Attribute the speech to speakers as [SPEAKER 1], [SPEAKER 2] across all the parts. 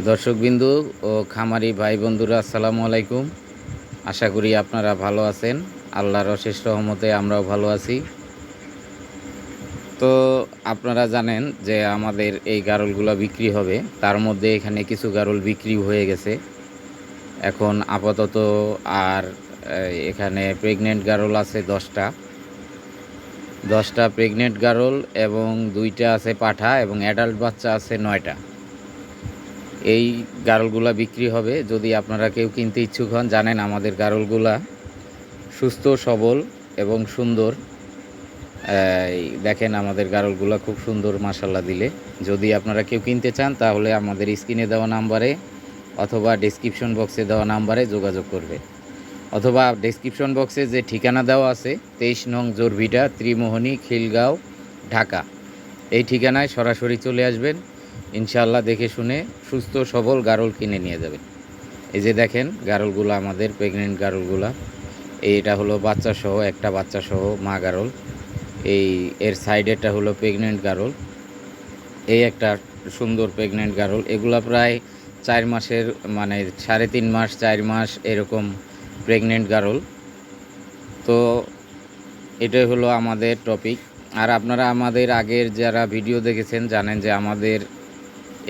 [SPEAKER 1] দর্শকবিন্দু ও খামারি ভাই বন্ধুরা আসসালামু আলাইকুম। আশা করি আপনারা ভালো আছেন। আল্লাহর অশেষ রহমতে আমরাও ভালো আছি। তো আপনারা জানেন যে আমাদের এই গারলগুলো বিক্রি হবে। তার মধ্যে এখানে কিছু গারল বিক্রি হয়ে গেছে। এখন আপাতত আর এখানে প্রেগনেন্ট গারল আছে দশটা। দশটা প্রেগনেন্ট গারল এবং দুইটা আছে পাঠা এবং অ্যাডাল্ট বাচ্চা আছে নয়টা। এই গারলগুলা বিক্রি হবে। যদি আপনারা কেউ কিনতে ইচ্ছুক হন, জানেন আমাদের গারলগুলা সুস্থ, সবল এবং সুন্দর। দেখেন আমাদের গারলগুলা খুব সুন্দর মাসাল্লা দিলে। যদি আপনারা কেউ কিনতে চান, তাহলে আমাদের স্ক্রিনে দেওয়া নাম্বারে অথবা ডেসক্রিপশন বক্সে দেওয়া নাম্বারে যোগাযোগ করবে। অথবা ডেসক্রিপশন বক্সে যে ঠিকানা দেওয়া আছে, তেইশ নং জোরভিটা, ত্রিমোহনী, খিলগাঁও, ঢাকা। এই ঠিকানায় সরাসরি চলে আসবেন। ইনশাআল্লাহ দেখে শুনে সুস্থ, সবল গারল কিনে নিয়ে যাবেন এই যে দেখেন গারলগুলো আমাদের প্রেগনেন্ট গারলগুলা। এটা হলো বাচ্চা সহ একটা বাচ্চা সহ মা গারল। এই, এর সাইডেরটা হলো প্রেগনেন্ট গারল। এই একটা সুন্দর প্রেগনেন্ট গারল। এগুলো প্রায় চার মাসের মানে সাড়ে তিন মাস, চার মাস এরকম প্রেগনেন্ট গারল। তো এটাই হলো আমাদের টপিক আর আপনারা আমাদের আগের যারা ভিডিও দেখেছেন জানেন যে আমাদের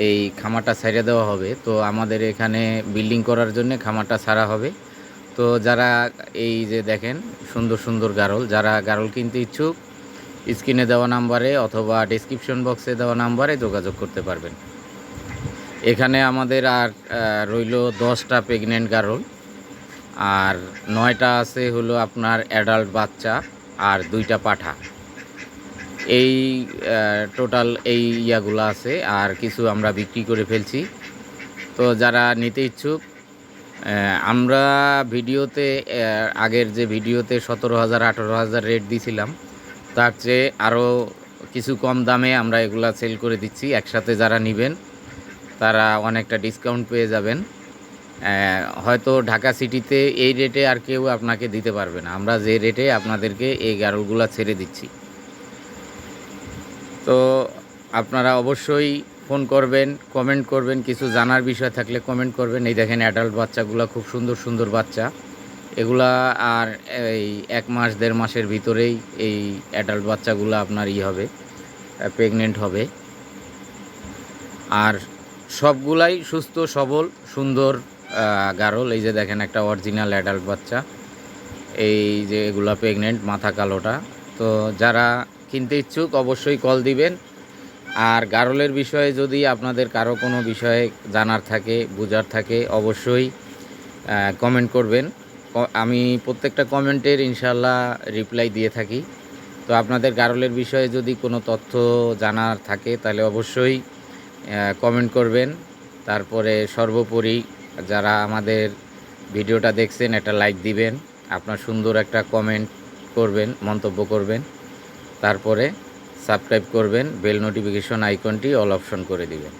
[SPEAKER 1] এই খামারটা ছেড়ে দেওয়া হবে। তো আমাদের এখানে বিল্ডিং করার জন্য খামারটা ছাড়া হবে। তো যারা এই যে দেখেন, সুন্দর সুন্দর গারল, যারা গারল কিনতে ইচ্ছুক স্ক্রিনে দেওয়া নাম্বারে অথবা ডিসক্রিপশন বক্সে দেওয়া নাম্বারে যোগাযোগ করতে পারবেন। এখানে আমাদের আর রইল দশটা প্রেগনেন্ট গারল। আর নয়টা আছে হলো আপনার অ্যাডাল্ট বাচ্চা আর দুইটা পাঠা। এই টোটাল এই ইয়াগুলো আছে আর কিছু আমরা বিক্রি করে ফেলছি। তো যারা নিতে ইচ্ছুক আমরা ভিডিওতে আগের যে ভিডিওতে সতেরো হাজার, আঠেরো হাজার রেট দিছিলাম, তার চেয়ে আরও কিছু কম দামে আমরা এগুলা সেল করে দিচ্ছি। একসাথে যারা নেবেন, তারা অনেকটা ডিসকাউন্ট পেয়ে যাবেন। হয়তো ঢাকা সিটিতে এই রেটে আর কেউ আপনাকে দিতে পারবে না। আমরা যে রেটে আপনাদেরকে এই গারলগুলা ছেড়ে দিচ্ছি। তো আপনারা অবশ্যই ফোন করবেন কমেন্ট করবেন, কিছু জানার বিষয় থাকলে কমেন্ট করবেন। এই দেখেন অ্যাডাল্ট বাচ্চাগুলো খুব সুন্দর সুন্দর বাচ্চা। এগুলা আর এই এক মাস, দেড় মাসের ভিতরেই এই অ্যাডাল্ট বাচ্চাগুলো আপনার ই হবে প্রেগনেন্ট হবে। আর সবগুলাই সুস্থ, সবল, সুন্দর গারল। এই যে দেখেন একটা অরিজিনাল অ্যাডাল্ট বাচ্চা। এই যে এগুলা প্রেগনেন্ট মাথা কালোটা। তো যারা কিনতে ইচ্ছুক, অবশ্যই কল দিবেন। আর গারলের বিষয়ে যদি আপনাদের কারও কোনো বিষয়ে জানার থাকে, বোঝার থাকে, অবশ্যই কমেন্ট করবেন। আমি প্রত্যেকটা কমেন্টের ইনশাল্লাহ রিপ্লাই দিয়ে থাকি। তো আপনাদের গারলের বিষয়ে যদি কোনো তথ্য জানার থাকে, তাহলে অবশ্যই কমেন্ট করবেন। তারপরে সর্বোপরি যারা আমাদের ভিডিওটা দেখছেন, একটা লাইক দিবেন। আপনার সুন্দর একটা কমেন্ট করবেন, মন্তব্য করবেন। তারপরে সাবস্ক্রাইব করবেন বেল নোটিফিকেশন আইকনটি অল অপশন করে দিবেন।